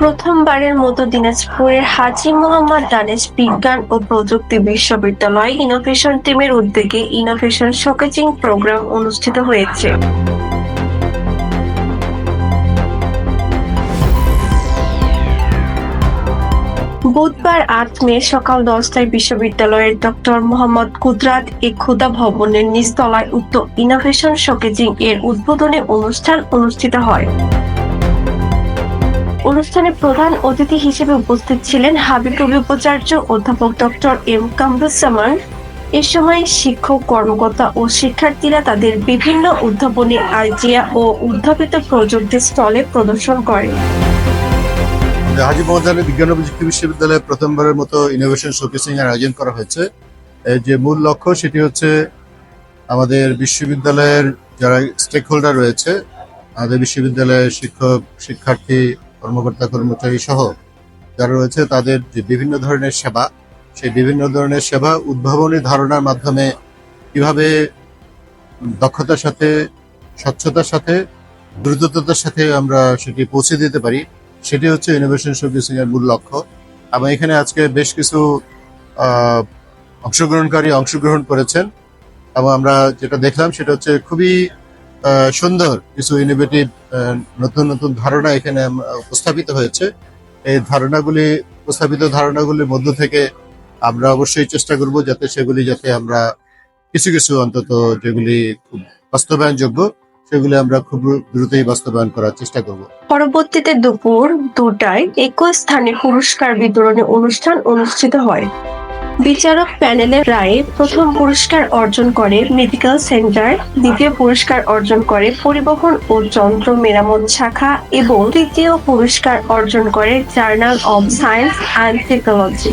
প্রথমবারের মতো দিনাজপুরের হাজি মোহাম্মদ দানেশ বিজ্ঞান ও প্রযুক্তি বিশ্ববিদ্যালয় ইনোভেশন টিমের উদ্যোগে ইনোভেশন শোকেজিং প্রোগ্রাম অনুষ্ঠিত হয়েছে। বুধবার আট মে সকাল দশটায় বিশ্ববিদ্যালয়ের ডক্টর মোহাম্মদ কুদরাত এ খুদা ভবনের নিচতলায় উক্ত ইনোভেশন শোকেজিং এর উদ্বোধনী অনুষ্ঠান অনুষ্ঠিত হয়। অনুষ্ঠানে প্রধান অতিথি হিসেবে উপস্থিত ছিলেন হাবিবুল উপাচার্য অধ্যাপক ডক্টর এম কামরুজ্জামান এ সময় শিক্ষক, কর্মকর্তা ও শিক্ষার্থীরা তাদের বিভিন্ন উদ্ভাবনী আইডিয়া ও উদ্ভাবিত প্রযুক্তি স্টলে প্রদর্শন করেন। হাজি আলী বিজ্ঞান ও প্রযুক্তি বিশ্ববিদ্যালয়ে প্রথমবারের মতো ইনোভেশন শোকেসিং এর আয়োজন করা হয়েছে। যে মূল লক্ষ্য সেটি হচ্ছে আমাদের বিশ্ববিদ্যালয়ের যারা স্টেক হোল্ডার রয়েছে, আমাদের বিশ্ববিদ্যালয়ের শিক্ষক, শিক্ষার্থী কর্মকর্তা, কর্মচারী সহ যারা রয়েছে, তাদের যে বিভিন্ন ধরনের সেবা, সেই বিভিন্ন ধরনের সেবা উদ্ভাবনী ধারণার মাধ্যমে কীভাবে দক্ষতার সাথে, স্বচ্ছতার সাথে, দ্রুততার সাথে আমরা সেটি পৌঁছে দিতে পারি, সেটি হচ্ছে ইনোভেশন শোকেসিং এর মূল লক্ষ্য। এবং এখানে আজকে বেশ কিছু অংশগ্রহণকারী অংশগ্রহণ করেছেন। এবং আমরা যেটা দেখলাম, সেটা হচ্ছে খুবই সুন্দর কিছু ইনোভেটিভ নতুন নতুন ধারণা এখানে উপস্থাপিত হয়েছে। এই ধারণাগুলি, উপস্থাপিত ধারণাগুলির মধ্য থেকে আমরা অবশ্যই চেষ্টা করব যাতে সেগুলি যাতে আমরা কিছু কিছু অন্তত যেগুলি বাস্তবায়নযোগ্য, সেগুলি আমরা খুব দ্রুতই বাস্তবায়ন করার চেষ্টা করব। পরবর্তীতে দুপুর দুটায় একই স্থানে পুরস্কার বিতরণী অনুষ্ঠান অনুষ্ঠিত হয়। বিচারক প্যানেলের রায়ে প্রথম পুরস্কার অর্জন করে মেডিকেল সেন্টার, দ্বিতীয় পুরস্কার অর্জন করে পরিবহন ও যন্ত্র মেরামত শাখা এবং তৃতীয় পুরস্কার অর্জন করে journal of science and technology.